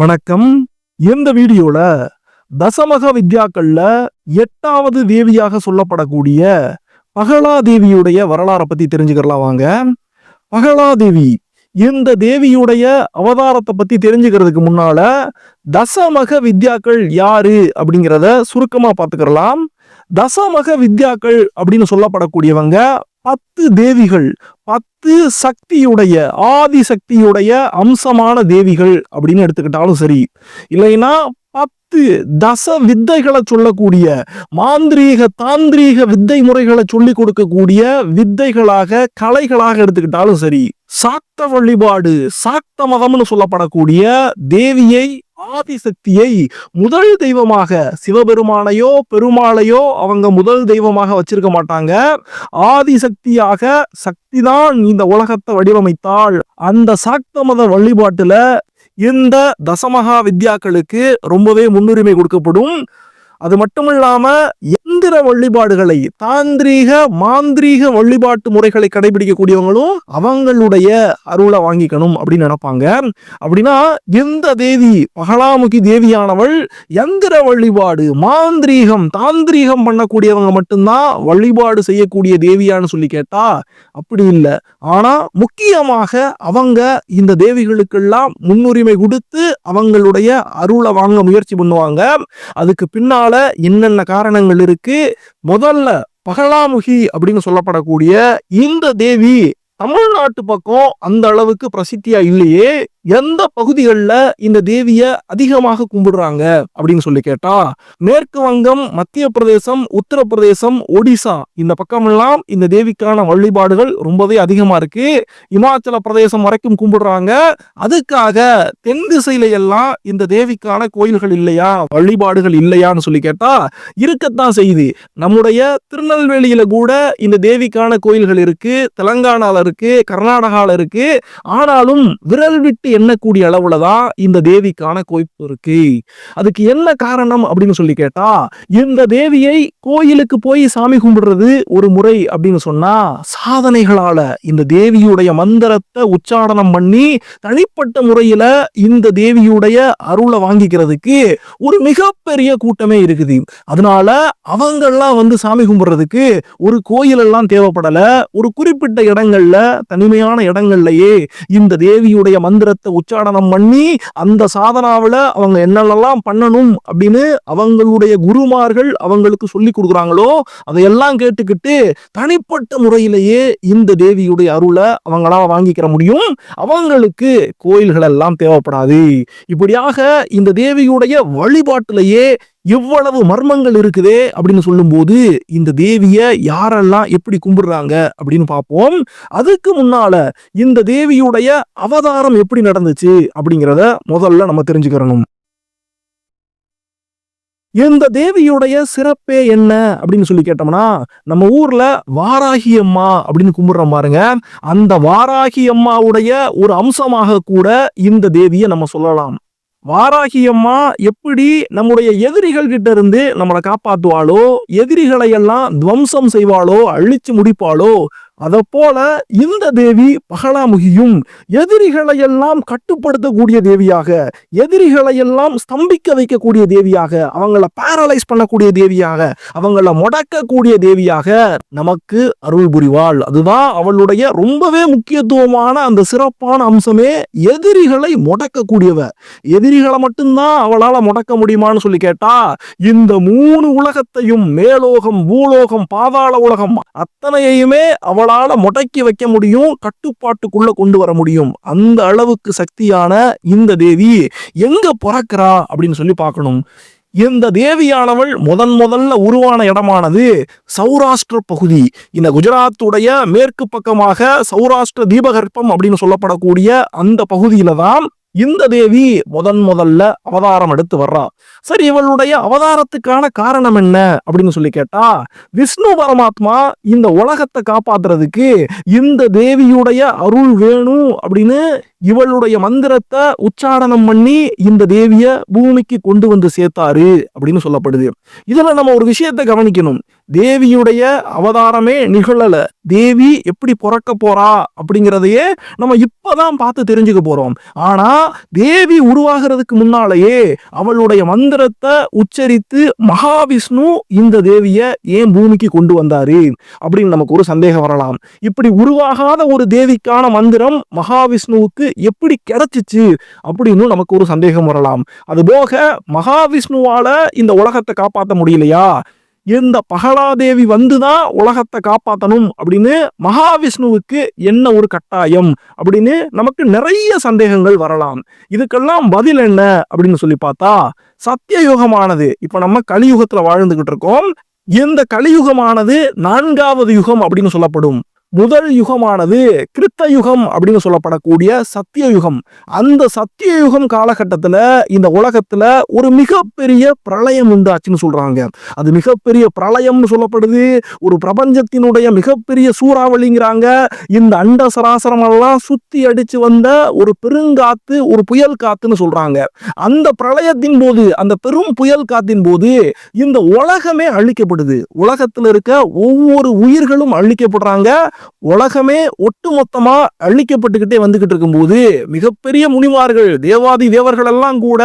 வணக்கம். இந்த வீடியோல தசமக வித்யாக்கள்ல எட்டாவது தேவியாக சொல்லப்படக்கூடிய பகலாதேவியுடைய வரலாறை பத்தி தெரிஞ்சுக்கலாம் வாங்க. பகலாதேவி இந்த தேவியுடைய அவதாரத்தை பத்தி தெரிஞ்சுக்கிறதுக்கு முன்னால தசமக வித்யாக்கள் யாரு அப்படிங்கிறத சுருக்கமா பார்த்துக்கிறலாம். தசமக வித்யாக்கள் அப்படின்னு சொல்லப்படக்கூடியவங்க பத்து தேவிகள் பத்து சக்தியுடைய ஆதி சக்தியுடைய அம்சமான தேவிகள் அப்படின்னு எடுத்துக்கிட்டாலும் சரி. இல்லைன்னா பத்து தச வித்தைகளை சொல்லக்கூடிய மாந்திரீக தாந்திரீக வித்தை முறைகளை சொல்லி கொடுக்கக்கூடிய வித்தைகளாக கலைகளாக எடுத்துக்கிட்டாலும் சரி. சாக்த வழிபாடு சாக்த மதம்னு சொல்லப்படக்கூடிய தேவியை ஆதிசக்தியை முதல் தெய்வமாக சிவபெருமானையோ பெருமாளையோ அவங்க முதல் தெய்வமாக வச்சிருக்க மாட்டாங்க. ஆதிசக்தியாக சக்திதான் இந்த உலகத்தை வடிவமைத்தாள். அந்த சாக்த மத வழிபாட்டுல இந்த தசமகா வித்யாக்களுக்கு ரொம்பவே முன்னுரிமை கொடுக்கப்படும். அது மட்டும் இல்லாம எந்திர வழிபாடுகளை தாந்திரீக மாந்திரீக வழிபாட்டு முறைகளை கடைபிடிக்கக்கூடியவங்களும் அவங்களுடைய அருளை வாங்கிக்கணும் அப்படின்னு நினைப்பாங்க. அப்படின்னா எந்த தேவி பகலாமுகி தேவியானவள் எந்திர வழிபாடு மாந்திரீகம் தாந்திரீகம் பண்ணக்கூடியவங்க மட்டும்தான் வழிபாடு செய்யக்கூடிய தேவியான்னு சொல்லி கேட்டா அப்படி இல்லை. ஆனா முக்கியமாக அவங்க இந்த தேவிகளுக்கெல்லாம் முன்னுரிமை கொடுத்து அவங்களுடைய அருளை வாங்க முயற்சி பண்ணுவாங்க. அதுக்கு பின்னால் என்னென்ன காரணங்கள் இருக்கு? முதல்ல பகலாமுகி அப்படின்னு சொல்லப்படக்கூடிய இந்த தேவி தமிழ்நாட்டு பக்கம் அந்த அளவுக்கு பிரசித்தியா இல்லையே. எந்த பகுதிகளில் இந்த தேவியை அதிகமாக கும்பிடுறாங்க அப்படின்னு சொல்லி கேட்டா மேற்கு வங்கம் மத்திய பிரதேசம் உத்தரப்பிரதேசம் ஒடிசா இந்த பக்கமெல்லாம் இந்த தேவிக்கான வழிபாடுகள் ரொம்பவே அதிகமா இருக்கு. இமாச்சல பிரதேசம் வரைக்கும் கும்பிடுறாங்க. அதுக்காக தென் திசையில எல்லாம் இந்த தேவிக்கான கோயில்கள் இல்லையா வழிபாடுகள் இல்லையான்னு சொல்லி கேட்டா இருக்கத்தான் செய்யுது. நம்முடைய திருநெல்வேலியில கூட இந்த தேவிக்கான கோயில்கள் இருக்கு தெலங்கானால இருக்கு கர்நாடகால இருக்கு. ஆனாலும் விரல் விட்டு எண்ணக்கூடிய அளவுல தான் இந்த தேவிக்கான கோய்ப்பு இருக்கு. அதுக்கு என்ன காரணம் அப்படின்னு சொல்லி கேட்டா இந்த தேவியை கோயிலுக்கு போய் சாமி கும்பிடுறது ஒரு முறை அப்படின்னு சொன்னா சாதனைகளால இந்த தேவியுடைய மந்திரத்தை உச்சாடனம் பண்ணி தனிப்பட்ட முறையில இந்த தேவியுடைய அருளை வாங்கிக்கிறதுக்கு ஒரு மிகப்பெரிய கூட்டமே இருக்குது. அதனால அவங்கெல்லாம் வந்து சாமி கும்பிடுறதுக்கு ஒரு கோயில் எல்லாம் தேவைப்படல. ஒரு குறிப்பிட்ட இடங்கள்ல தனிமையான இடங்கள்லயே இந்த தேவியுடைய மந்திரத்தை உச்சாடனம் பண்ணி அந்த சாதனாவில் அவங்க என்னென்னலாம் பண்ணணும் அப்படின்னு அவங்களுடைய குருமார்கள் அவங்களுக்கு சொல்லி கொடுக்குறாங்களோ அதையெல்லாம் கேட்டுக்கிட்டு தனிப்பட்ட முறையிலேயே இந்த தேவியுடைய அருளை அவங்களால வாங்கிக்கிற முடியும். அவங்களுக்கு கோயில்கள் எல்லாம் தேவைப்படாது. இப்படியாக இந்த தேவியுடைய வழிபாட்டிலேயே எவ்வளவு மர்மங்கள் இருக்குதே அப்படின்னு சொல்லும்போது இந்த தேவியை யாரெல்லாம் எப்படி கும்பிடுறாங்க அப்படின்னு பார்ப்போம். அதுக்கு முன்னால இந்த தேவியுடைய அவதாரம் எப்படி நடந்துச்சு அப்படிங்கிறத முதல்ல நம்ம தெரிஞ்சுக்கிறணும். இந்த தேவியுடைய சிறப்பே என்ன அப்படின்னு சொல்லி கேட்டோம்னா நம்ம ஊர்ல வாராகி அம்மா அப்படின்னு கும்பிடுறோம் பாருங்க. அந்த வாராகி அம்மாவுடைய ஒரு அம்சமாக கூட இந்த தேவியை நம்ம சொல்லலாம். வாராகியம்மா எப்படி நம்முடைய எதிரிகள் கிட்ட இருந்து நம்மளை காப்பாற்றுவாளோ எதிரிகளை எல்லாம் துவம்சம் செய்வாளோ அழிச்சு முடிப்பாளோ அதைப்போல இந்த தேவி பகலாமுகியும் எதிரிகளை எல்லாம் கட்டுப்படுத்தக்கூடிய தேவியாக எதிரிகளை எல்லாம் ஸ்தம்பிக்க வைக்கக்கூடிய தேவியாக அவங்கள பேரலைஸ் பண்ணக்கூடிய தேவியாக அவங்கள முடக்கக்கூடிய தேவியாக நமக்கு அருள் புரிவாள். அதுதான் அவளுடைய ரொம்பவே முக்கியத்துவமான அந்த சிறப்பான அம்சமே எதிரிகளை முடக்கக்கூடியவ. எதிரிகளை மட்டும்தான் அவளால முடக்க முடியுமான்னு சொல்லி கேட்டா இந்த மூணு உலகத்தையும் மேலோகம் பூலோகம் பாதாள உலகம் அத்தனையுமே அவளால முடக்கி வைக்க முடியும் கட்டுப்பாட்டுக்குள்ள கொண்டு வர முடியும். அந்த அளவுக்கு சக்தியான இந்த தேவி எங்க பிறக்கிறா அப்படின்னு சொல்லி பார்க்கணும். இந்த தேவியானவள் முதன் முதல்ல உருவான இடமானது சௌராஷ்டிர பகுதி. இந்த குஜராத்துடைய மேற்கு பக்கமாக சௌராஷ்டிர தீபகற்பம் அப்படின்னு சொல்லப்படக்கூடிய அந்த பகுதியில தான் இந்த தேவி முதன் முதல்ல அவதாரம் எடுத்து வர்றா. சரி இவளுடைய அவதாரத்துக்கான காரணம் என்ன அப்படின்னு சொல்லி கேட்டா விஷ்ணு பரமாத்மா இந்த உலகத்தை காப்பாத்துறதுக்கு இந்த தேவியுடைய அருள் வேணும் அப்படின்னு இவளுடைய மந்திரத்தை உச்சாரணம் பண்ணி இந்த தேவிய பூமிக்கு கொண்டு வந்து சேர்த்தாரு அப்படின்னு சொல்லப்படுது. இதுல நம்ம ஒரு விஷயத்தை கவனிக்கணும். தேவியுடைய அவதாரமே நிகழல. தேவி எப்படி பிறக்க போறா அப்படிங்கிறதையே நம்ம இப்பதான் பார்த்து தெரிஞ்சுக்க போறோம். ஆனா தேவி உருவாகிறதுக்கு முன்னாலேயே அவளுடைய மந்திரத்தை உச்சரித்து மகாவிஷ்ணு இந்த தேவிய ஏன் பூமிக்கு கொண்டு வந்தாரு அப்படின்னு நமக்கு ஒரு சந்தேகம் வரலாம். இப்படி உருவாகாத ஒரு தேவிக்கான மந்திரம் மகாவிஷ்ணுவுக்கு எப்படி கிடைச்சிச்சு அப்படின்னு நமக்கு ஒரு சந்தேகம் வரலாம். அதுபோக மகாவிஷ்ணுவால இந்த உலகத்தை காப்பாற்ற முடியலையா? இந்த பகலாதேவி வந்துதான் உலகத்தை காப்பாற்றணும் அப்படின்னு மகாவிஷ்ணுவுக்கு என்ன ஒரு கட்டாயம் அப்படின்னு நமக்கு நிறைய சந்தேகங்கள் வரலாம். இதுக்கெல்லாம் பதில் என்ன அப்படின்னு சொல்லி பார்த்தா சத்தியயுகமானது. இப்ப நம்ம கலியுகத்துல வாழ்ந்துகிட்டு இருக்கோம். இந்த கலியுகமானது நான்காவது யுகம் அப்படின்னு சொல்லப்படும். முதல் யுகமானது கிருத்த யுகம் அப்படின்னு சொல்லப்படக்கூடிய சத்திய யுகம் அந்த சத்திய யுகம் காலகட்டத்தில் இந்த உலகத்தில் ஒரு மிகப்பெரிய பிரளயம் உண்டாச்சுன்னு சொல்கிறாங்க அது மிகப்பெரிய பிரளயம்னு சொல்லப்படுது. ஒரு பிரபஞ்சத்தினுடைய மிகப்பெரிய சூறாவளிங்கிறாங்க. இந்த அண்ட சராசரம் எல்லாம் அடித்து வந்த ஒரு பெருங்காத்து ஒரு புயல் காத்துன்னு சொல்கிறாங்க அந்த பிரளயத்தின் போது அந்த பெரும் புயல் காத்தின் போது இந்த உலகமே அழிக்கப்படுது. உலகத்தில் இருக்க ஒவ்வொரு உயிர்களும் அழிக்கப்படுறாங்க. உலகமே ஒட்டுமொத்தமா அழிக்கப்பட்டுக்கிட்டே வந்துகிட்டு இருக்கும்போது மிகப்பெரிய முனிவார்கள் தேவாதி தேவர்கள் எல்லாம் கூட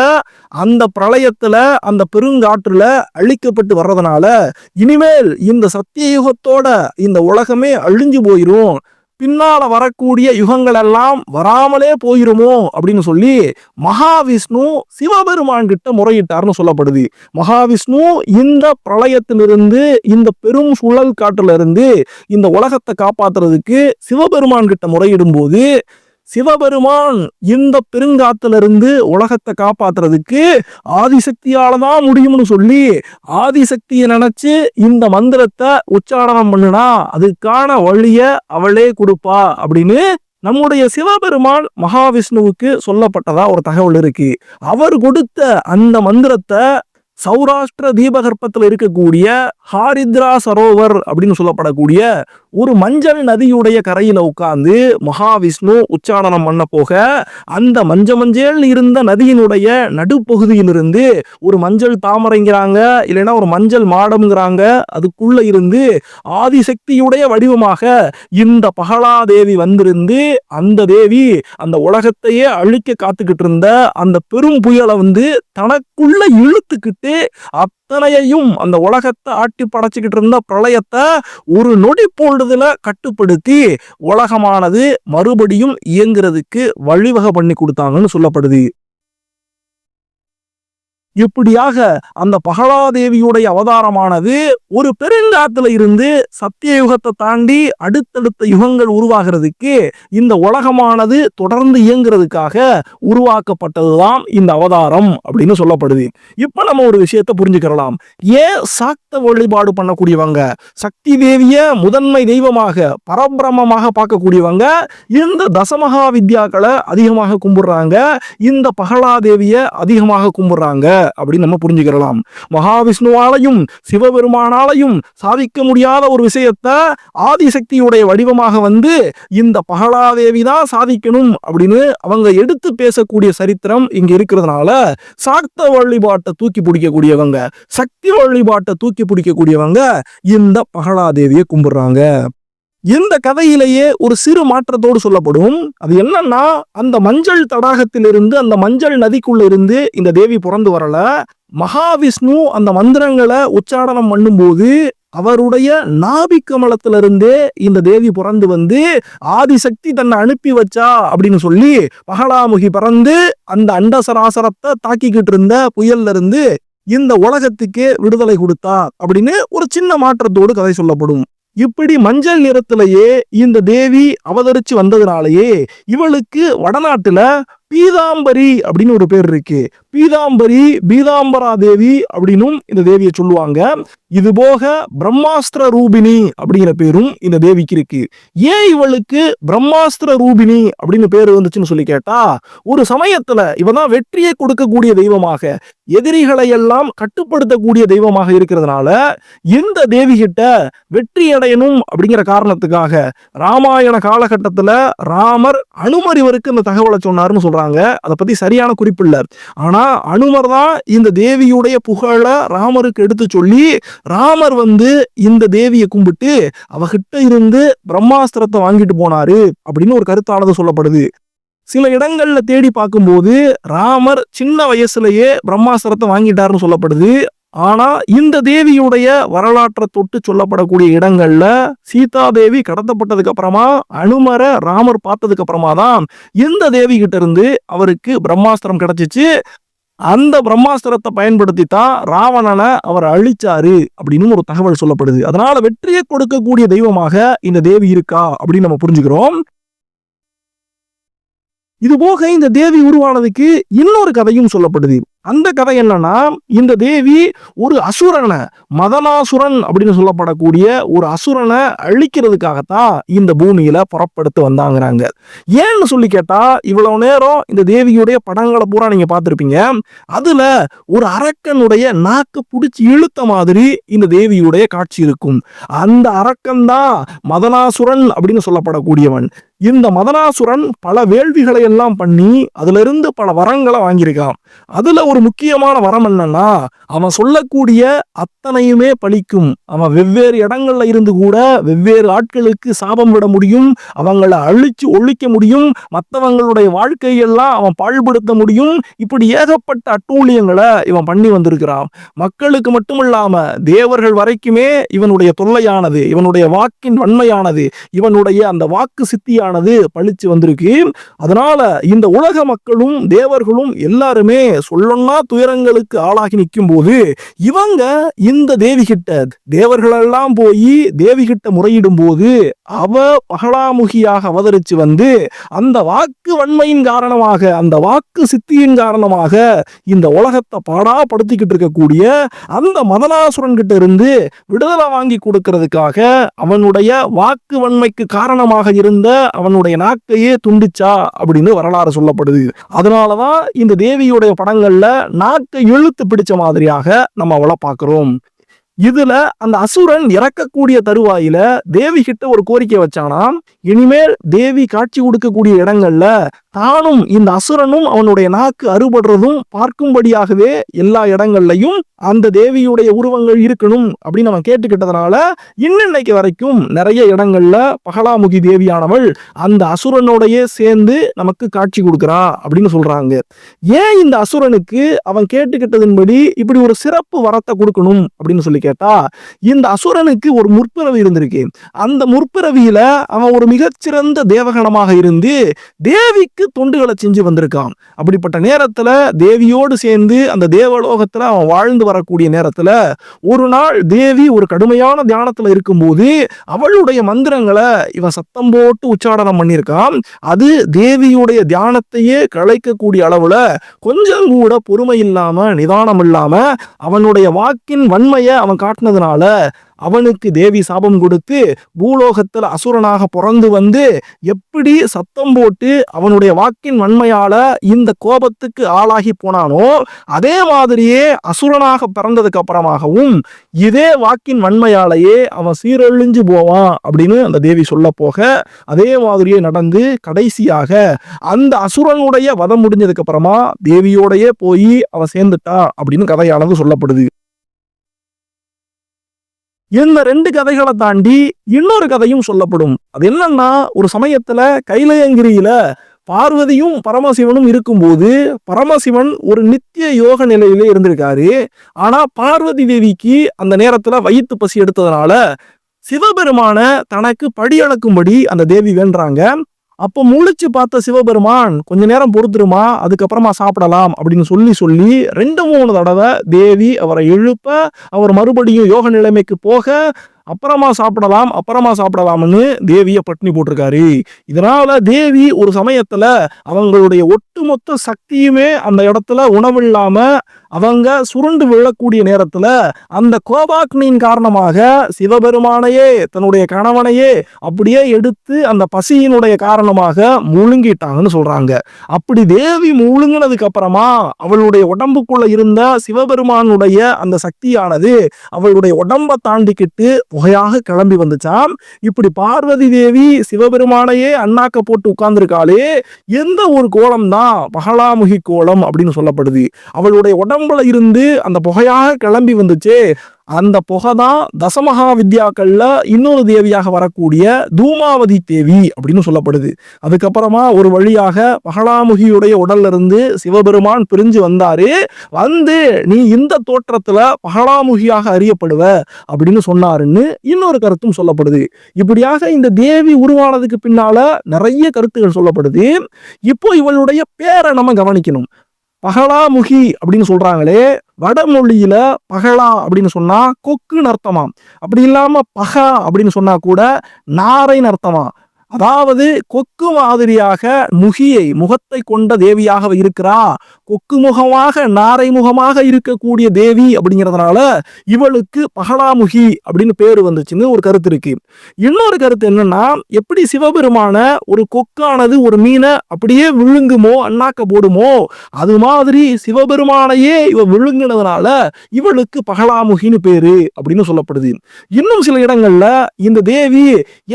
அந்த பிரளயத்துல அந்த பெருங்காற்றுல அழிக்கப்பட்டு வர்றதுனால இனிமேல் இந்த சத்திய யுகத்தோட இந்த உலகமே அழிஞ்சு போயிரும். பின்னால வரக்கூடிய யுகங்கள் எல்லாம் வராமலே போயிருமோ அப்படின்னு சொல்லி மகாவிஷ்ணு சிவபெருமான் கிட்ட முறையிட்டார்னு சொல்லப்படுது. மகாவிஷ்ணு இந்த பிரளயத்திலிருந்து இந்த பெரும் சுழல் காற்றிலிருந்து இந்த உலகத்தை காப்பாத்துறதுக்கு சிவபெருமான் கிட்ட முறையிடும் போது சிவபெருமான் இந்த பெருங்காத்திலிருந்து உலகத்தை காப்பாத்துறதுக்கு ஆதிசக்தியால தான் முடியும்னு சொல்லி ஆதிசக்தியை நினைச்சு இந்த மந்திரத்தை உச்சாரணம் பண்ணுனா அதுக்கான வழிய அவளே கொடுப்பா அப்படின்னு நம்முடைய சிவபெருமான் மகாவிஷ்ணுவுக்கு சொல்லப்பட்டதா ஒரு தகவல் இருக்கு. அவர் கொடுத்த அந்த மந்திரத்தை சௌராஷ்டிர தீபகற்பத்தில் இருக்கக்கூடிய ஹாரித்ரா சரோவர் அப்படின்னு சொல்லப்படக்கூடிய ஒரு மஞ்சள் நதியுடைய கரையில உட்கார்ந்து மகாவிஷ்ணு உச்சாரணம் பண்ண போக அந்த மஞ்ச மஞ்சள் இருந்த நதியினுடைய நடுப்பகுதியிலிருந்து ஒரு மஞ்சள் தாமரைங்கிறாங்க இல்லைன்னா ஒரு மஞ்சள் மாடம்ங்கிறாங்க அதுக்குள்ள இருந்து ஆதிசக்தியுடைய வடிவமாக இந்த பகலாதேவி வந்திருந்து அந்த தேவி அந்த உலகத்தையே அழிக்க காத்துக்கிட்டு இருந்த அந்த பெரும் புயலை வந்து தனக்குள்ள இழுத்துக்கிட்டு அத்தனையையும் அந்த உலகத்தை ஆட்டி படைச்சுக்கிட்டு இருந்த பிரளயத்தை ஒரு நொடி பொழுதுல கட்டுப்படுத்தி உலகமானது மறுபடியும் இயங்குறதுக்கு வழிவகை பண்ணி கொடுத்தாங்கன்னு சொல்லப்படுது. இப்படியாக அந்த பகலாதேவியுடைய அவதாரமானது ஒரு பெருங்காத்துல இருந்து சத்திய யுகத்தை தாண்டி அடுத்தடுத்த யுகங்கள் உருவாகிறதுக்கு இந்த உலகமானது தொடர்ந்து இயங்குறதுக்காக உருவாக்கப்பட்டதுதான் இந்த அவதாரம் அப்படின்னு சொல்லப்படுது. இப்ப நம்ம ஒரு விஷயத்தை புரிஞ்சுக்கிறலாம். ஏன் சாக்த வழிபாடு பண்ணக்கூடியவங்க சக்தி தேவிய முதன்மை தெய்வமாக பரபிரமமாக பார்க்கக்கூடியவங்க இந்த தசமகா வித்யாக்களை அதிகமாக கும்பிடுறாங்க இந்த பகலாதேவிய அதிகமாக கும்பிடுறாங்க? அப்படின்னு நம்ம புரிஞ்சுக்கிறலாம். மகாவிஷ்ணுவாலையும் சிவபெருமானாலையும் சாதிக்க முடியாத ஒரு விஷயத்த ஆதிசக்தியுடைய வடிவமாக வந்து இந்த பகலாதேவி தான் சாதிக்கணும் அப்படின்னு அவங்க எடுத்து பேசக்கூடிய சரித்திரம் இங்க இருக்கிறதுனால சாக்த வழிபாட்டை தூக்கி பிடிக்கக்கூடியவங்க சக்தி வழிபாட்டை தூக்கி பிடிக்கக்கூடியவங்க இந்த பகலாதேவியை கும்பிடுறாங்க. இந்த கதையிலேயே ஒரு சிறு மாற்றத்தோடு சொல்லப்படும். அது என்னன்னா அந்த மஞ்சள் தடாகத்திலிருந்து அந்த மஞ்சள் நதிக்குள்ள இருந்து இந்த தேவி பிறந்து வரல. மகாவிஷ்ணு அந்த மந்திரங்களை உச்சாரணம் பண்ணும்போது அவருடைய நாபி கமலத்திலிருந்தே இந்த தேவி பிறந்து வந்து ஆதிசக்தி தன்னை அனுப்பி வச்சா அப்படின்னு சொல்லி பகலாமுகி பறந்து அந்த அண்டசராசரத்தை தாக்கிக்கிட்டு இருந்த புயல்ல இருந்து இந்த உலகத்துக்கே விடுதலை கொடுத்தா அப்படின்னு ஒரு சின்ன மாற்றத்தோடு கதை சொல்லப்படும். இப்படி மஞ்சள் நிறத்திலேயே இந்த தேவி அவதரிச்சு வந்ததுனாலேயே இவளுக்கு வடநாட்டுல பீதாம்பரி அப்படின்னு ஒரு பேர் இருக்கு. பீதாம்பரி பீதாம்பரா தேவி அப்படின்னும் இந்த தேவியை சொல்லுவாங்க. இது போக பிரம்மாஸ்திர ரூபிணி அப்படிங்கிற பேரும் இந்த தேவிக்கு இருக்கு. ஏன் இவளுக்கு பிரம்மாஸ்திர ரூபிணி அப்படின்னு பேர் வந்துச்சுன்னு சொல்லி கேட்டா ஒரு சமயத்துல இவன் தான் வெற்றியை கொடுக்கக்கூடிய தெய்வமாக எதிரிகளை எல்லாம் கட்டுப்படுத்தக்கூடிய தெய்வமாக இருக்கிறதுனால இந்த தேவி கிட்ட வெற்றி அடையணும் அப்படிங்கிற காரணத்துக்காக ராமாயண காலகட்டத்துல ராமர் அனுமர் இவருக்கு இந்த தகவலை சொன்னாருன்னு சொல்றாங்க. அதை பத்தி சரியான குறிப்பு இல்லை. ஆனா அனுமர் தான் இந்த தேவியுடைய புகழை ராமருக்கு எடுத்து சொல்லி ராமர் வந்து இந்த தேவியை கும்பிட்டு அவகிட்ட இருந்து பிரம்மாஸ்திரத்தை வாங்கிட்டு போனாரு அப்படின்னு ஒரு கருத்தானது சொல்லப்படுது. சில இடங்கள்ல தேடி பார்க்கும்போது ராமர் சின்ன வயசுலயே பிரம்மாஸ்திரத்தை வாங்கிட்டாருன்னு சொல்லப்படுது. ஆனா இந்த தேவியுடைய வரலாற்றை தொட்டு சொல்லப்படக்கூடிய இடங்கள்ல சீதா தேவி கடத்தப்பட்டதுக்கு அப்புறமா அனுமரை ராமர் பார்த்ததுக்கு அப்புறமா தான் இந்த தேவி கிட்ட இருந்து அவருக்கு பிரம்மாஸ்திரம் கிடைச்சிச்சு அந்த பிரம்மாஸ்திரத்தை பயன்படுத்தி தான் ராவணனை அவர் அழிச்சாரு அப்படின்னு ஒரு தகவல் சொல்லப்படுது. அதனால வெற்றியை கொடுக்கக்கூடிய தெய்வமாக இந்த தேவி இருக்கா அப்படின்னு நம்ம புரிஞ்சுக்கிறோம். இது போக இந்த தேவி உருவானதுக்கு இன்னொரு கதையும் சொல்லப்படுது. அந்த கதை என்னன்னா இந்த தேவி ஒரு அசுரனை மதனாசுரன் அப்படின்னு சொல்லப்படக்கூடிய ஒரு அசுரனை அழிக்கிறதுக்காகத்தான் இந்த பூமியில புறப்படுத்து வந்தாங்கிறாங்க. ஏன்னு சொல்லி கேட்டா இவ்வளவு நேரம் இந்த தேவியுடைய படங்களை பூரா நீங்க பார்த்துருப்பீங்க. அதுல ஒரு அரக்கனுடைய நாக்கு பிடிச்சி இழுத்த மாதிரி இந்த தேவியுடைய காட்சி இருக்கும். அந்த அரக்கன் தான் மதனாசுரன் அப்படின்னு சொல்லப்படக்கூடியவன். இந்த மதனாசுரன் பல வேள்விகளை எல்லாம் பண்ணி அதுல இருந்து பல வரங்களை வாங்கியிருக்கான். அதுல ஒரு முக்கியமான வரம் என்னன்னா அவன் சொல்லக்கூடிய அத்தனையுமே பழிக்கும். அவன் வெவ்வேறு இடங்கள்ல இருந்து கூட வெவ்வேறு ஆட்களுக்கு சாபம் விட முடியும் அவங்கள அழிச்சு ஒழிக்க முடியும் மற்றவங்களுடைய வாழ்க்கையெல்லாம் அவன் பாழ்படுத்த முடியும். இப்படி ஏகப்பட்ட அட்டூழியங்களை இவன் பண்ணி வந்திருக்கிறான். மக்களுக்கு மட்டுமல்லாம தேவர்கள் வரைக்குமே இவனுடைய தொல்லையானது இவனுடைய வாக்கின் வன்மையானது இவனுடைய அந்த வாக்கு சித்தியானது பழிச்சு வந்திருக்கு. அதனால இந்த உலக மக்களும் தேவர்களும் எல்லாருமே சொல்லணும் சொல்லொன்னா துயரங்களுக்கு ஆளாகி நிற்கும் போது இவங்க இந்த தேவி கிட்ட தேவர்களெல்லாம் போய் தேவி கிட்ட முறையிடும் போது அவ பகலாமுகியாக அவதரிச்சு வந்து அந்த வாக்கு வன்மையின் காரணமாக அந்த வாக்கு சித்தியின் காரணமாக இந்த உலகத்தை பாடாப்படுத்திக்கிட்டு இருக்கக்கூடிய அந்த மதனாசுரன் கிட்ட இருந்து விடுதலை வாங்கி கொடுக்கறதுக்காக அவனுடைய வாக்கு வன்மைக்கு காரணமாக இருந்த அவனுடைய நாக்கையே துண்டிச்சா அப்படின்னு வரலாறு சொல்லப்படுது. அதனாலதான் இந்த தேவியுடைய படங்கள்ல நாக்கை இழுத்து பிடிச்ச மாதிரியாக நம்ம அவளை பார்க்கிறோம். இதுல அந்த அசுரன் இறக்கக்கூடிய தருவாயில தேவி கிட்ட ஒரு கோரிக்கை வச்சானா இனிமேல் தேவி காட்சி கொடுக்கக்கூடிய இடங்கள்ல தானும் இந்த அசுரனும் அவனுடைய நாக்கு அறுபடுறதும் பார்க்கும்படியாகவே எல்லா இடங்கள்லையும் அந்த தேவியுடைய உருவங்கள் இருக்கணும் அப்படின்னு அவன் கேட்டுக்கிட்டதுனால இன்னைக்கு வரைக்கும் நிறைய இடங்கள்ல பகலாமுகி தேவியானவள் அந்த அசுரனோடையே சேர்ந்து நமக்கு காட்சி கொடுக்குறா அப்படின்னு சொல்றாங்க. ஏன் இந்த அசுரனுக்கு அவன் கேட்டுக்கிட்டதன்படி இப்படி ஒரு சிறப்பு வரத்தை கொடுக்கணும் அப்படின்னு சொல்லி கேட்டா இந்த அசுரனுக்கு ஒரு முற்பிறவி இருந்திருக்கு. அந்த முற்பிறவியில அவன் ஒரு மிகச்சிறந்த தேவகணமாக இருந்து தேவிக்கு தொண்டுகளை செஞ்சு வந்திருக்கான். அப்படிப்பட்ட நேரத்தில் தேவியோடு சேர்ந்து அந்த தேவலோகத்தில் அவன் வாழ்ந்து வரக்கூடிய நேரத்தில் ஒரு நாள் தேவி ஒரு கடுமையான தியானத்தில் இருக்கும்போது அவளுடைய மந்திரங்களை இவன் சத்தம் போட்டு உச்சாடனம் பண்ணியிருக்கான். அது தேவியுடைய தியானத்தையே கலைக்கக்கூடிய அளவில் கொஞ்சம் கூட பொறுமை இல்லாமல் நிதானம் இல்லாமல் அவனுடைய வாக்கின் வன்மையை அவன் காட்டினதுனால அவனுக்கு தேவி சாபம் கொடுத்து பூலோகத்தில் அசுரனாக பிறந்து வந்து எப்படி சத்தம் போட்டு அவனுடைய வாக்கின் வன்மையால இந்த கோபத்துக்கு ஆளாகி போனானோ அதே மாதிரியே அசுரனாக பிறந்ததுக்கு அப்புறமாகவும் இதே வாக்கின் வன்மையாலேயே அவன் சீரழிஞ்சு போவான் அப்படின்னு அந்த தேவி சொல்ல போக அதே மாதிரியே நடந்து கடைசியாக அந்த அசுரனுடைய வதம் முடிஞ்சதுக்கு அப்புறமா தேவியோடையே போய் அவன் சேர்ந்துட்டா அப்படின்னு கதையானது சொல்லப்படுது. இந்த ரெண்டு கதைகளை தாண்டி இன்னொரு கதையும் சொல்லப்படும். அது என்னன்னா ஒரு சமயத்துல கைலயங்கிரியில பார்வதியும் பரமசிவனும் இருக்கும்போது பரமசிவன் ஒரு நித்திய யோக நிலையிலே இருந்திருக்காரு. ஆனா பார்வதி தேவிக்கு அந்த நேரத்துல வயிற்று பசி எடுத்ததுனால சிவபெருமான தனக்கு படியளக்கும்படி அந்த தேவி வேண்டுறாங்க. அப்போ முழிச்சு பார்த்த சிவபெருமான் கொஞ்ச நேரம் பொறுத்துருமா? அதுக்கப்புறமா சாப்பிடலாம் அப்படின்னு சொல்லி சொல்லி ரெண்டு மூணு தடவை தேவி அவரை எழுப்ப அவர் மறுபடியும் யோக நிலைமைக்கு போக அப்புறமா சாப்பிடலாம் அப்புறமா சாப்பிடலாம்னு தேவியை பட்டினி போட்டிருக்காரு. இதனால தேவி ஒரு சமயத்துல அவங்களுடைய ஒட்டுமொத்த சக்தியுமே அந்த இடத்துல உணவில்லாம அவங்க சுருண்டு விழக்கூடிய நேரத்துல அந்த கோபாக்னியின் காரணமாக சிவபெருமானையே தன்னுடைய கணவனையே அப்படியே எடுத்து அந்த பசியினுடைய காரணமாக முழுங்கிட்டாங்கன்னு சொல்றாங்க. அப்படி தேவி முழுங்கினதுக்கு அப்புறமா அவளுடைய உடம்புக்குள்ள இருந்த சிவபெருமானுடைய அந்த சக்தியானது அவளுடைய உடம்பை தாண்டிக்கிட்டு புகையாக கிளம்பி வந்துச்சாம். இப்படி பார்வதி தேவி சிவபெருமானையே அண்ணாக்க போட்டு உட்கார்ந்துருக்காளே எந்த ஒரு கோலம் தான் பகலாமுகி கோலம் அப்படின்னு சொல்லப்படுது. அவளுடைய உடம்புல இருந்து அந்த புகையாக கிளம்பி வந்துச்சே அந்த புகை தான் தசமகா வித்யாக்கள்ல இன்னொரு தேவியாக வரக்கூடிய தூமாவதி தேவி அப்படின்னு சொல்லப்படுது. அதுக்கப்புறமா ஒரு வழியாக பகலாமுகியுடைய உடல்ல இருந்து சிவபெருமான் பிரிஞ்சு வந்தாரு. வந்து நீ இந்த தோற்றத்துல பகலாமுகியாக அறியப்படுவ அப்படின்னு சொன்னாருன்னு இன்னொரு கருத்தும் சொல்லப்படுது. இப்படியாக இந்த தேவி உருவானதுக்கு பின்னால நிறைய கருத்துகள் சொல்லப்படுது. இப்போ இவளுடைய பேரை நம்ம கவனிக்கணும். பகலாமுகி அப்படின்னு சொல்றாங்களே வடமொழியில பகலா அப்படின்னு சொன்னா கொக்குன்னு அர்த்தமாம். அப்படி இல்லாம பகா அப்படின்னு சொன்னா கூட நாரைன்னு அர்த்தமா அதாவது கொக்கு மாதிரியாக முகியை முகத்தை கொண்ட தேவியாக இருக்கிறா. கொக்கு முகமாக நாரை முகமாக இருக்கக்கூடிய தேவி அப்படிங்கிறதுனால இவளுக்கு பகலாமுகி அப்படின்னு பேர் வந்துச்சுன்னு ஒரு கருத்து இருக்கு. இன்னொரு கருத்து என்னன்னா எப்படி சிவபெருமான ஒரு கொக்கானது ஒரு மீனை அப்படியே விழுங்குமோ அண்ணாக்க போடுமோ அது மாதிரி சிவபெருமானையே இவ விழுங்கினதுனால இவளுக்கு பகலாமுகின்னு பேரு அப்படின்னு சொல்லப்படுது. இன்னும் சில இடங்கள்ல இந்த தேவி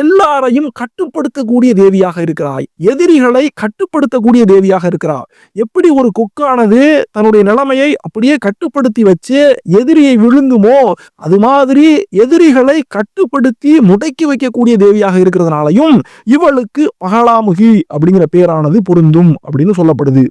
எல்லாரையும் கட்டுப்படுத்தக்கூடிய தேவியாக இருக்கிறாய். எதிரிகளை கட்டுப்படுத்தக்கூடிய தேவியாக இருக்கிறார் எப்படி ஒரு துருக்கானது தன்னுடைய நிலைமையை அப்படியே கட்டுப்படுத்தி வச்சு எதிரியை விழுங்குமோ அது மாதிரி எதிரிகளை கட்டுப்படுத்தி முடக்கி வைக்கக்கூடிய தேவியாக இருக்கிறதுனாலையும் இவளுக்கு பகலாமுகி அப்படிங்கிற பேரானது பொருந்தும் அப்படின்னு சொல்லப்படுது.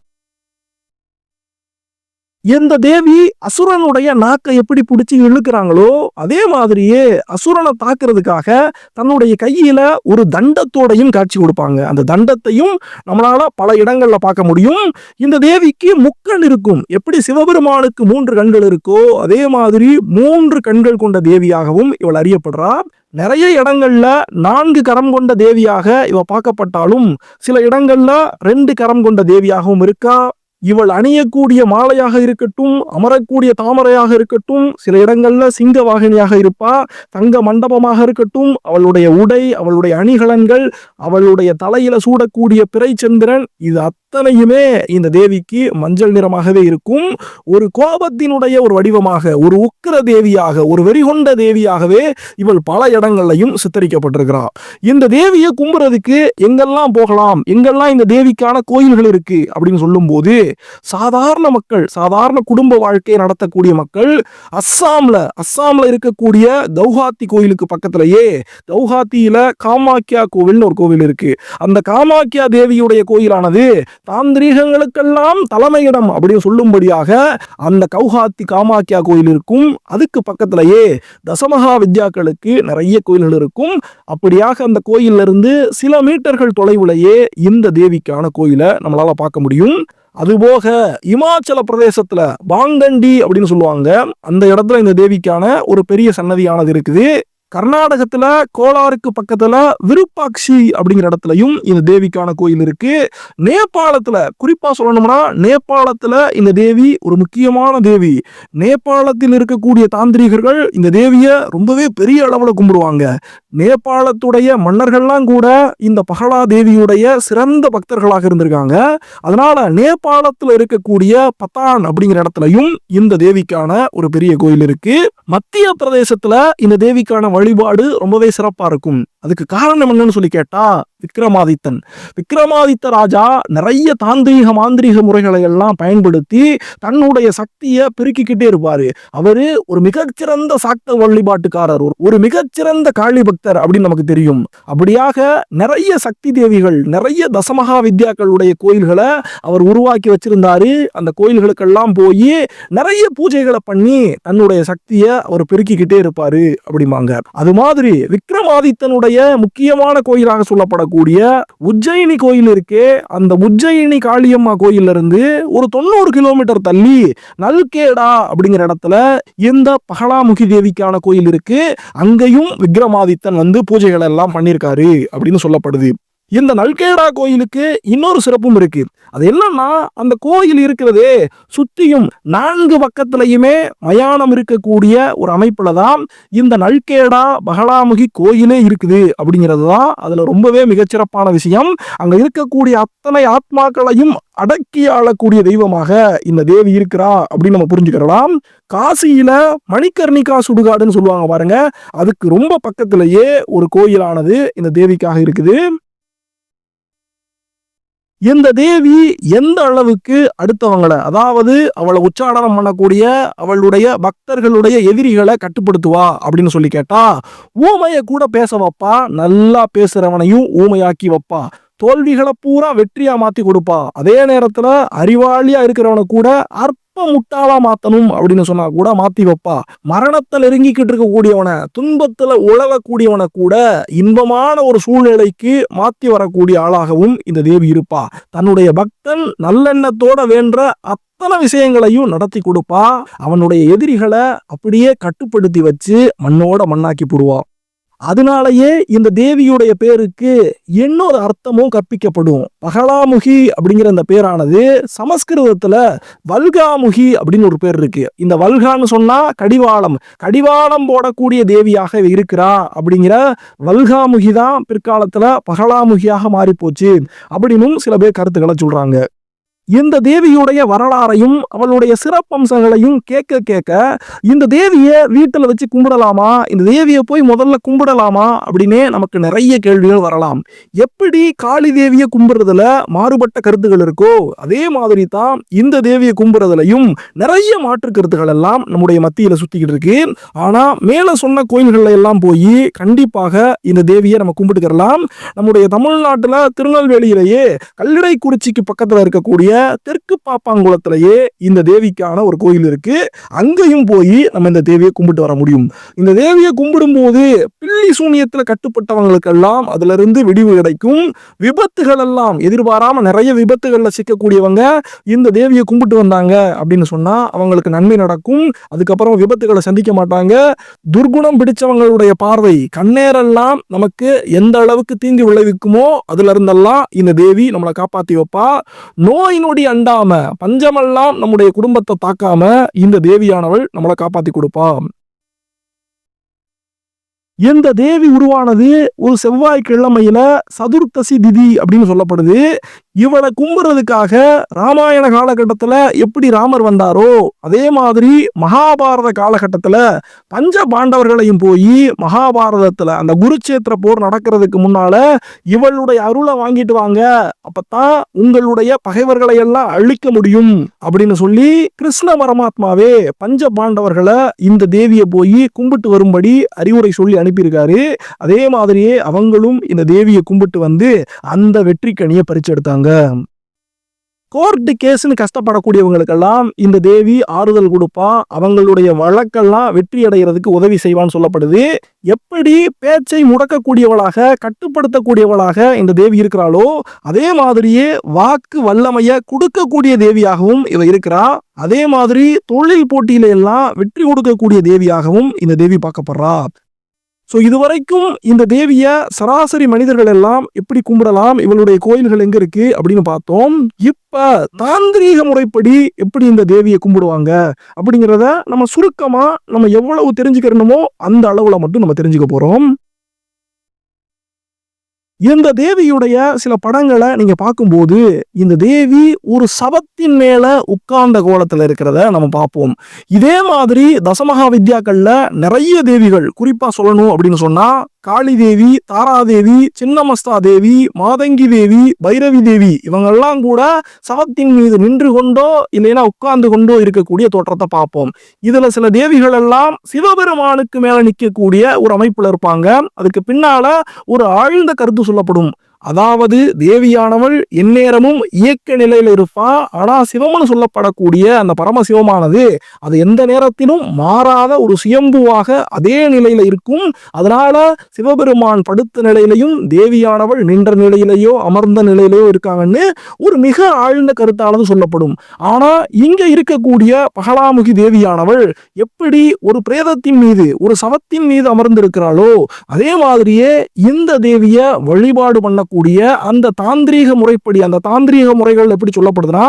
எந்த தேவி அசுரனுடைய நாக்கை எப்படி பிடிச்சி இழுக்கிறாங்களோ அதே மாதிரியே அசுரனை தாக்குறதுக்காக தன்னுடைய கையில ஒரு தண்டத்தோடையும் காட்சி கொடுப்பாங்க. அந்த தண்டத்தையும் நம்மளால பல இடங்கள்ல பார்க்க முடியும். இந்த தேவிக்கு முக்கண் இருக்கும். எப்படி சிவபெருமானுக்கு மூன்று கண்கள் இருக்கோ அதே மாதிரி மூன்று கண்கள் கொண்ட தேவியாகவும் இவள் அறியப்படுறா. நிறைய இடங்கள்ல நான்கு கரம் கொண்ட தேவியாக இவ பார்க்கப்பட்டாலும் சில இடங்கள்ல ரெண்டு கரம் கொண்ட தேவியாகவும் இருக்கா. இவள் அணியக்கூடிய மாலையாக இருக்கட்டும் அமரக்கூடிய தாமரையாக இருக்கட்டும் சில இடங்கள்ல சிங்க வாகினியாக இருப்பா தங்க மண்டபமாக இருக்கட்டும் அவளுடைய உடை அவளுடைய அணிகலன்கள் அவளுடைய தலையில சூடக்கூடிய பிறைச்சந்திரன் இது அத்தனையுமே இந்த தேவிக்கு மஞ்சள் நிறமாகவே இருக்கும். ஒரு கோபத்தினுடைய ஒரு வடிவமாக ஒரு உக்கிர தேவியாக ஒரு வெறிகொண்ட தேவியாகவே இவள் பல இடங்கள்லையும் சித்தரிக்கப்பட்டிருக்கிறார் இந்த தேவியை கும்புறதுக்கு எங்கெல்லாம் போகலாம் எங்கெல்லாம் இந்த தேவிக்கான கோயில்கள் இருக்கு அப்படின்னு சொல்லும்போது சாதாரண மக்கள் சாதாரண குடும்ப வாழ்க்கையை நடத்தக்கூடிய மக்கள் அஸ்ஸாம்ல அஸ்ஸாம்ல இருக்கக்கூடிய கௌஹாத்தி கோயிலுக்கு பக்கத்திலேயே கௌஹாத்தியில காமாக்கியா கோவில்னு ஒரு கோவில் இருக்கு. அந்த காமாக்கியா தேவியுடைய கோயிலானது தாந்திரீகங்களுக்கெல்லாம் தலைமையிடம் அப்படின்னு சொல்லும்படியாக அந்த கௌஹாத்தி காமாக்கியா கோயில் இருக்கும். அதுக்கு பக்கத்திலேயே தசமகா வித்யாக்களுக்கு நிறைய கோயில்கள் இருக்கும். அப்படியாக அந்த கோயில்ல இருந்து சில மீட்டர்கள் தொலைவுலேயே இந்த தேவிக்கான கோயிலை நம்மளால் பார்க்க முடியும். அதுபோக இமாச்சல பிரதேசத்தில் பாங்கண்டி அப்படின்னு சொல்லுவாங்க. அந்த இடத்துல இந்த தேவிக்கான ஒரு பெரிய சன்னதியானது இருக்குது. கர்நாடகத்துல கோலாருக்கு பக்கத்துல விருப்பாக்ஷி அப்படிங்கிற இடத்துலயும் இந்த தேவிக்கான கோயில் இருக்கு. நேபாளத்துல குறிப்பா சொல்லணும்னா நேபாளத்துல இந்த தேவி ஒரு முக்கியமான தேவி. நேபாளத்தில் இருக்கக்கூடிய தாந்திரிகர்கள் இந்த தேவியை ரொம்பவே பெரிய அளவுல கும்பிடுவாங்க. நேபாளத்துடைய மன்னர்கள்லாம் கூட இந்த பகலா தேவியுடைய சிறந்த பக்தர்களாக இருந்திருக்காங்க. அதனால நேபாளத்துல இருக்கக்கூடிய பத்தான் அப்படிங்கிற இடத்துலயும் இந்த தேவிக்கான ஒரு பெரிய கோயில் இருக்கு. மத்திய பிரதேசத்துல இந்த தேவிக்கான வழிபாடு ரொம்பவே சிறப்பாக இருக்கும். அதுக்கு காரணம் என்னன்னு சொல்லி கேட்டா விக்ரமாதித்தன் விக்ரமாதித்த ராஜா நிறைய தாந்திரீக மாந்திரீக முறைகளை எல்லாம் பயன்படுத்தி தன்னுடைய சக்தியை பெருக்கிக்கிட்டே இருப்பாரு. அவரு ஒரு மிகச்சிறந்த சாக்த வழிபாட்டுக்காரர் ஒரு- ஒரு மிகச்சிறந்த காளி பக்தர் அப்படின்னு நமக்கு தெரியும். அப்படியாக நிறைய சக்தி தேவிகள் நிறைய தசமகா வித்யாக்களுடைய கோயில்களை அவர் உருவாக்கி வச்சிருந்தாரு. அந்த கோயில்களுக்கெல்லாம் போய் நிறைய பூஜைகளை பண்ணி தன்னுடைய சக்தியை அவர் பெருக்கிக்கிட்டே இருப்பாரு அப்படிம்பாங்க. அது மாதிரி விக்ரமாதித்தனுடைய தேவியுடைய முக்கியமான கோயிலாக சொல்லப்படக்கூடிய உஜ்ஜயினி கோயில் இருக்கே அந்த உஜ்ஜயினி காளியம்மா கோயில்ல இருந்து ஒரு தொண்ணூறு கிலோமீட்டர் தள்ளி நல்கேடா அப்படிங்கிற இடத்துல இந்த பகலாமுகி தேவிக்கான கோயில் இருக்கு. அங்கேயும் விக்ரமாதித்தன் வந்து பூஜைகளை எல்லாம் பண்ணியிருக்காரு அப்படின்னு சொல்லப்படுது. இந்த நல்கேடா கோயிலுக்கு இன்னொரு சிறப்பும் இருக்கு. அது என்னன்னா அந்த கோயில் இருக்கிறதே சுத்தியும் நான்கு பக்கத்திலையுமே மயானம் இருக்கக்கூடிய ஒரு அமைப்புல தான் இந்த நல்கேடா பகலாமுகி கோயிலே இருக்குது அப்படிங்கிறது தான் அதுல ரொம்பவே மிகச்சிறப்பான விஷயம். அங்க இருக்கக்கூடிய அத்தனை ஆத்மாக்களையும் அடக்கி ஆளக்கூடிய தெய்வமாக இந்த தேவி இருக்கிறா அப்படின்னு நம்ம புரிஞ்சுக்கிறலாம். காசியில மணிக்கர்ணிகா சுடுகாடுன்னு சொல்லுவாங்க பாருங்க. அதுக்கு ரொம்ப பக்கத்திலேயே ஒரு கோயிலானது இந்த தேவிக்காக இருக்குது. இந்த தேவி எந்த அளவுக்கு அடுத்தவங்களை அதாவது அவளை உச்சாடனம் பண்ணக்கூடிய அவளுடைய பக்தர்களுடைய எதிரிகளை கட்டுப்படுத்துவா அப்படின்னு சொல்லி கேட்டா ஊமையை கூட பேச வைப்பா நல்லா பேசுறவனையும் ஊமையாக்கி வைப்பா. தோல்விகளை பூரா வெற்றியா மாத்தி கொடுப்பா. அதே நேரத்துல அறிவாளியா இருக்கிறவனை கூட அற்ப முட்டாளா மாத்தணும் அப்படின்னு சொன்னா கூட மாத்தி வைப்பா. மரணத்தில் நெருங்கிக்கிட்டு இருக்கக்கூடியவனை துன்பத்துல உழவக்கூடியவனை கூட இன்பமான ஒரு சூழ்நிலைக்கு மாத்தி வரக்கூடிய ஆளாகவும் இந்த தேவி இருப்பா. தன்னுடைய பக்தன் நல்லெண்ணத்தோட வேண்ட அத்தனை விஷயங்களையும் நடத்தி கொடுப்பா. அவனுடைய எதிரிகளை அப்படியே கட்டுப்படுத்தி வச்சு மண்ணோட மண்ணாக்கி போடுவா. அதனாலேயே இந்த தேவியுடைய பேருக்கு இன்னொரு அர்த்தமும் கற்பிக்கப்படும். பகலாமுகி அப்படிங்கிற இந்த பேரானது சமஸ்கிருதத்துல வல்காமுகி அப்படின்னு ஒரு பேர் இருக்கு. இந்த வல்கான்னு சொன்னா கடிவாளம். கடிவாளம் போடக்கூடிய தேவியாக இருக்கிறா அப்படிங்கிற வல்காமுகி தான் பிற்காலத்துல பகலாமுகியாக மாறி போச்சு அப்படின்னும் சில பேர் கருத்துக்களை சொல்றாங்க. இந்த தேவியுடைய வரலாறையும் அவளுடைய சிறப்பம்சங்களையும் கேட்க கேட்க இந்த தேவியை வீட்டில் வச்சு கும்பிடலாமா? இந்த தேவியை போய் முதல்ல கும்பிடலாமா? அப்படின்னே நமக்கு நிறைய கேள்விகள் வரலாம். எப்படி காளி தேவியை கும்பிடுறதுல மாறுபட்ட கருத்துகள் இருக்கோ அதே மாதிரி தான் இந்த தேவியை கும்பிடுறதுலையும் நிறைய மாற்று கருத்துக்கள் எல்லாம் நம்முடைய மத்தியில் சுற்றிக்கிட்டு இருக்கு. ஆனால் மேலே சொன்ன கோயில்களில் எல்லாம் போய் கண்டிப்பாக இந்த தேவியை நம்ம கும்பிட்டுக்கிறலாம் நம்முடைய தமிழ்நாட்டில் திருநெல்வேலியிலேயே கல்லிடைக்குறிச்சிக்கு பக்கத்தில் இருக்கக்கூடிய தெற்கு பாப்பாங்குளத்திலேயே இந்த தேவிக்கான ஒரு கோயில் இருக்கு. அங்கேயும் போய் நம்ம இந்த தேவியை கும்பிட்டு வர முடியும். இந்த தேவியை கும்பிடும்போது பில்லி சூனியத்தில் கட்டுப்பட்டவங்களுக்கெல்லாம் அதுல இருந்து விடிவு கிடைக்கும். விபத்துகள் எல்லாம் எதிர்பாராம நிறைய விபத்துகளில் சிக்கக்கூடியவங்க இந்த தேவியை கும்பிட்டு வந்தாங்க அப்படின்னு சொன்னா அவங்களுக்கு நன்மை நடக்கும். அதுக்கப்புறம் விபத்துகளை சந்திக்க மாட்டாங்க. துர்குணம் பிடிச்சவங்களுடைய பார்வை கண்ணேரெல்லாம் நமக்கு எந்த அளவுக்கு தீங்கு விளைவிக்குமோ அதுல இருந்தெல்லாம் இந்த தேவி நம்மளை காப்பாத்தி வைப்பா. நோய் நொடி அண்டாம பஞ்சமெல்லாம் நம்முடைய குடும்பத்தை தாக்காம இந்த தேவியானவள் நம்மளை காப்பாத்தி கொடுப்பா இந்த தேவி உருவானது? ஒரு செவ்வாய் கிழமையில சதுர்த்தசி திதி அப்படின்னு சொல்லப்படுது. இவளை கும்புறதுக்காக ராமாயண காலகட்டத்துல எப்படி ராமர் வந்தாரோ அதே மாதிரி மகாபாரத காலகட்டத்துல பஞ்ச பாண்டவர்களையும் போய் மகாபாரதத்துல அந்த குருச்சேத்திர போர் நடக்கிறதுக்கு முன்னால இவளுடைய அருளை வாங்கிட்டு வாங்க அப்பத்தான் உங்களுடைய பகைவர்களை எல்லாம் அழிக்க முடியும் அப்படின்னு சொல்லி கிருஷ்ண பரமாத்மாவே பஞ்ச பாண்டவர்களை இந்த தேவியை போய் கும்பிட்டு வரும்படி அறிவுரை சொல்லி அனுப்பியிருக்காரு. அதே மாதிரியே அவங்களும் இந்த தேவியை கும்பிட்டு வந்து அந்த வெற்றிக்கனியை பறிச்செடுத்தாங்க. கோர்ட்டு கேஸ்னு கஷ்டப்படக்கூடியவங்களுக்கெல்லாம் இந்த தேவி ஆறுதல் கொடுப்பா. அவங்களுடைய வழக்கெல்லாம் வெற்றி அடைகிறதுக்கு உதவி செய்வான்னு சொல்லப்படுது. எப்படி பேச்சை முடக்கக்கூடியவளாக கட்டுப்படுத்தக்கூடியவளாக இந்த தேவி இருக்கிறாளோ அதே மாதிரியே வாக்கு வல்லமைய கொடுக்கக்கூடிய தேவியாகவும் இவ இருக்கிறா. அதே மாதிரி தொழில் போட்டியில எல்லாம் வெற்றி கொடுக்கக்கூடிய தேவியாகவும் இந்த தேவி பார்க்கப்படுறா. ஸோ இதுவரைக்கும் இந்த தேவியை சராசரி மனிதர்கள் எல்லாம் எப்படி கும்பிடலாம்? இவளுடைய கோயில்கள் எங்க இருக்கு? அப்படின்னு பார்த்தோம். இப்ப தாந்திரீக முறைப்படி எப்படி இந்த தேவியை கும்பிடுவாங்க? அப்படிங்கிறத நம்ம சுருக்கமா நம்ம எவ்வளவு தெரிஞ்சுக்கிறணுமோ அந்த அளவுல மட்டும் நம்ம தெரிஞ்சுக்க போறோம். இந்த தேவியுடைய சில படங்களை நீங்க பார்க்கும்போது இந்த தேவி ஒரு சபத்தின் மேல உட்கார்ந்த கோலத்துல இருக்கிறத நம்ம பார்ப்போம். இதே மாதிரி தசமகா வித்யாக்கள்ல நிறைய தேவிகள் குறிப்பா சொல்லணும் அப்படின்னு சொன்னா காளி தேவி தாராதேவி சின்னமஸ்தா தேவி மாதங்கி தேவி பைரவி தேவி இவங்கெல்லாம் கூட சவத்தின் மீது நின்று கொண்டோ இல்லைன்னா உட்கார்ந்து கொண்டோ இருக்கக்கூடிய தோற்றத்தை பார்ப்போம். இதுல சில தேவிகள் எல்லாம் சிவபெருமானுக்கு மேல நிற்கக்கூடிய ஒரு அமைப்புல இருப்பாங்க. அதுக்கு பின்னால ஒரு ஆழ்ந்த கருத்து சொல்லப்படும். அதாவது தேவியானவள் எந்நேரமும் இயக்க நிலையில் இருப்பா. ஆனா சிவம்னு சொல்லப்படக்கூடிய அந்த பரமசிவமானது அது எந்த நேரத்திலும் மாறாத ஒரு சுயம்புவாக அதே நிலையில இருக்கும். அதனால சிவபெருமான் படுத்த நிலையிலையும் தேவியானவள் நின்ற நிலையிலேயோ அமர்ந்த நிலையிலேயோ இருக்காங்கன்னு ஒரு மிக ஆழ்ந்த கருத்தானது சொல்லப்படும். ஆனா இங்க இருக்கக்கூடிய பகலாமுகி தேவியானவள் எப்படி ஒரு பிரேதத்தின் மீது ஒரு சவத்தின் மீது அமர்ந்திருக்கிறாளோ அதே மாதிரியே இந்த தேவிய வழிபாடு பண்ண சொல்லக்கூடிய அந்த தாந்திரீக முறைப்படி அந்த தாந்திரீக முறைகள் எப்படி சொல்லப்படுதுன்னா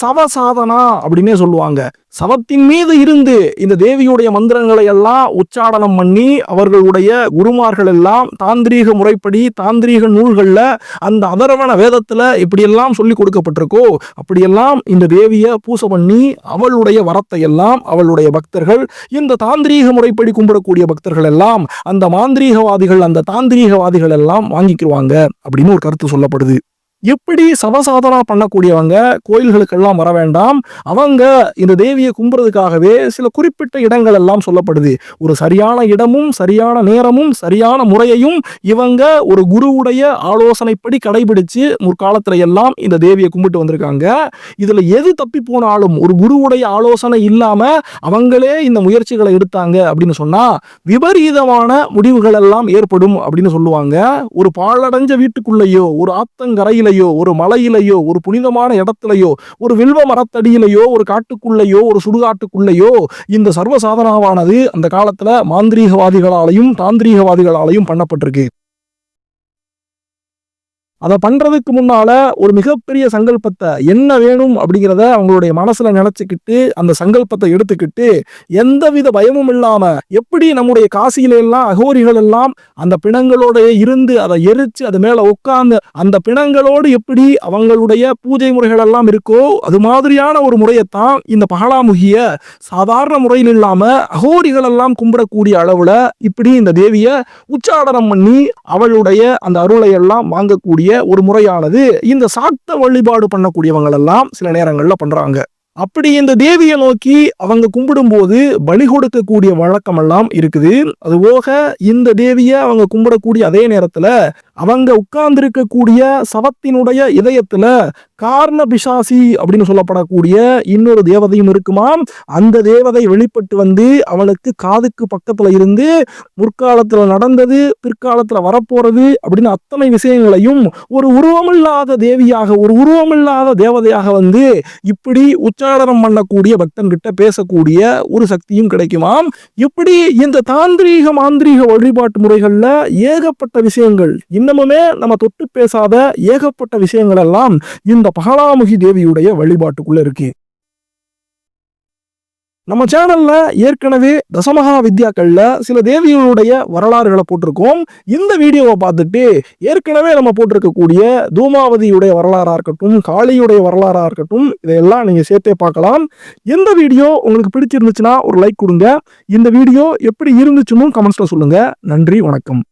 சவசாதனா அப்படின்னே சொல்லுவாங்க. சவத்தின் மீது இருந்து இந்த தேவியுடைய மந்திரங்களை எல்லாம் உச்சாடனம் பண்ணி அவர்களுடைய குருமார்கள் எல்லாம் தாந்திரீக முறைப்படி தாந்திரீக நூல்களில் அந்த அதர்வன வேதத்தில் இப்படியெல்லாம் சொல்லி கொடுக்கப்பட்டிருக்கோ அப்படியெல்லாம் இந்த தேவியை பூசை பண்ணி அவளுடைய வரத்தை எல்லாம் அவளுடைய பக்தர்கள் இந்த தாந்திரீக முறைப்படி கும்பிடக்கூடிய பக்தர்கள் எல்லாம் அந்த மாந்திரீகவாதிகள் அந்த தாந்திரீகவாதிகள் எல்லாம் வாங்கிக்கிடுவாங்க அப்படின்னு ஒரு கருத்து சொல்லப்படுது. எப்படி சவசாதனா பண்ணக்கூடியவங்க கோயில்களுக்கெல்லாம் வர வேண்டாம்? அவங்க இந்த தேவியை கும்புறதுக்காகவே சில குறிப்பிட்ட இடங்கள் எல்லாம் சொல்லப்படுது. ஒரு சரியான இடமும் சரியான நேரமும் சரியான முறையையும் இவங்க ஒரு குருவுடைய ஆலோசனைப்படி கடைபிடிச்சு முற்காலத்துல எல்லாம் இந்த தேவியை கும்பிட்டு வந்திருக்காங்க. இதுல எது தப்பி போனாலும் ஒரு குருவுடைய ஆலோசனை இல்லாம அவங்களே இந்த முயற்சிகளை எடுத்தாங்க அப்படின்னு சொன்னா விபரீதமான முடிவுகள் எல்லாம் ஏற்படும் அப்படின்னு சொல்லுவாங்க. ஒரு பாழடைஞ்ச வீட்டுக்குள்ளேயோ ஒரு ஆத்தங்கரையிலையோ ஒரு மலையிலையோ ஒரு புனிதமான இடத்துலையோ ஒரு வில்வ மரத்தடியிலையோ ஒரு காட்டுக்குள்ளேயோ ஒரு சுடுகாட்டுக்குள்ளேயோ இந்த சர்வ சாதனாவானது அந்த காலத்துல மாந்திரீகவாதிகளாலையும் தாந்திரீகவாதிகளாலையும் பண்ணப்பட்டிருக்கு. அதை பண்ணுறதுக்கு முன்னால் ஒரு மிகப்பெரிய சங்கல்பத்தை என்ன வேணும் அப்படிங்கிறத அவங்களுடைய மனசில் நினச்சிக்கிட்டு அந்த சங்கல்பத்தை எடுத்துக்கிட்டு எந்தவித பயமும் இல்லாமல் எப்படி நம்முடைய காசியில எல்லாம் அகோரிகள் எல்லாம் அந்த பிணங்களோட இருந்து அதை எரித்து அது மேலே உட்கார்ந்து அந்த பிணங்களோடு எப்படி அவங்களுடைய பூஜை முறைகள் எல்லாம் இருக்கோ அது மாதிரியான ஒரு முறையைத்தான் இந்த பகலாமுகிய சாதாரண முறையில் இல்லாமல் அகோரிகள் எல்லாம் கும்பிடக்கூடிய அளவில் இப்படி இந்த தேவியை உச்சாடனம் பண்ணி அவளுடைய அந்த அருளை எல்லாம் வாங்கக்கூடிய ஒரு முறையானது இந்த சாக்த வழிபாடு பண்ணக்கூடியவங்க எல்லாம் சில நேரங்களில் பண்றாங்க. அப்படி இந்த தேவியை நோக்கி அவங்க கும்பிடும்போது பலி கொடுக்கக்கூடிய வழக்கம் எல்லாம் இருக்குது. அதுபோக இந்த தேவியை அவங்க கும்பிடக்கூடிய அதே நேரத்துல அவங்க உட்கார்ந்திருக்கக்கூடிய சவத்தினுடைய இதயத்துல காரண பிசாசி அப்படின்னு சொல்லப்படக்கூடிய இன்னொரு தேவதையும் இருக்குமாம். அந்த தேவதை வெளிப்பட்டு வந்து அவளுக்கு காதுக்கு பக்கத்துல இருந்து முற்காலத்துல நடந்தது பிற்காலத்துல வரப்போறது அப்படின்னு அத்தனை விஷயங்களையும் ஒரு உருவமில்லாத தேவியாக ஒரு உருவமில்லாத தேவதையாக வந்து இப்படி உச்சாரணம் பண்ணக்கூடிய பக்தன் கிட்ட பேசக்கூடிய ஒரு சக்தியும் கிடைக்குமாம். இப்படி இந்த தாந்திரீக மாந்திரீக வழிபாட்டு முறைகள்ல ஏகப்பட்ட விஷயங்கள் இன்னமுமே நம்ம தொட்டு பேசாத ஏகப்பட்ட விஷயங்கள் எல்லாம் இந்த பகலாமுகி தேவியுடைய வழிபாட்டுக்குள்ள இருக்கு. நம்ம சேனல்ல ஏற்கனவே தசமகா வித்யாக்கள்ல சில தேவிகளுடைய வரலாறுகளை போட்டிருக்கோம். இந்த வீடியோவை பார்த்துட்டு ஏற்கனவே நம்ம போட்டிருக்கக்கூடிய தூமாவதியுடைய வரலாறா இருக்கட்டும் காளியுடைய வரலாறா இருக்கட்டும் இதையெல்லாம் நீங்க சேர்த்தே பார்க்கலாம். எந்த வீடியோ உங்களுக்கு பிடிச்சிருந்துச்சுன்னா ஒரு லைக் கொடுங்க. இந்த வீடியோ எப்படி இருந்துச்சுன்னு கமெண்ட்ஸ்ல சொல்லுங்க. நன்றி வணக்கம்.